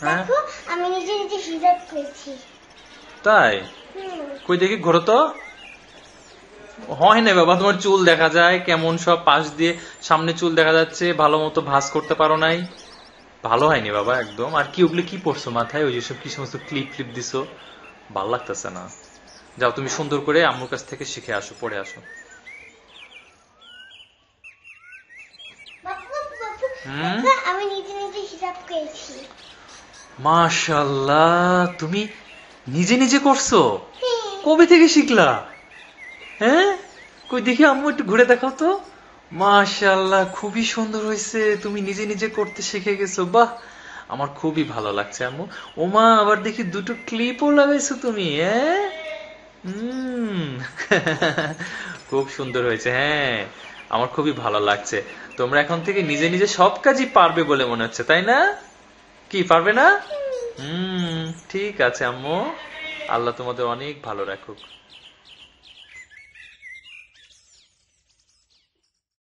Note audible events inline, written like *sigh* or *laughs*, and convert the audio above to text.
হ্যাঁ? আমি নিজে নিজে করেছি তাই? কই দেখি ঘোরো তো। হয় না বাবা তোমার চুল দেখা যায় কেমন সব পাশ দিয়ে সামনে চুল দেখা যাচ্ছে ভালো মতো ভাঁজ করতে পারো নাই। ভালো হয়নি বাবা একদম। আর কি ওগুলো কি পড়ছো মাথায়? ওই যেসব কি সমস্ত ক্লিপ ক্লিপ দিছো? ভালো লাগতেছে না। যাও তুমি সুন্দর করে আম্মুর কাছ থেকে শিখে আসো পড়ে আসো? আমি নিজে নিজে হিসাব করেছি মাশাল্লাহ তুমি নিজে নিজে করছ? হ্যাঁ। কবে থেকে শিখলা? হ্যাঁ? কই দেখি আম্মু একটু ঘুরে দেখাও তো। মাশাল্লাহ খুবই সুন্দর হয়েছে। তুমি নিজে নিজে করতে শিখে গেছো। বাহ! আমার খুবই ভালো লাগছে আম্মু। ওমা আবার দেখি দুটো ক্লিপও লাগাইছো তুমি হ্যাঁ? হুম। *laughs* খুব সুন্দর হয়েছে হ্যাঁ। আমার খুবই ভালো লাগছে। তোমরা এখন থেকে নিজে নিজে সব কাজই পারবে বলে মনে হচ্ছে তাই না? কি পারবে না? হুম ঠিক আছে আম্মু। আল্লাহ তোমাদের অনেক ভালো রাখুক।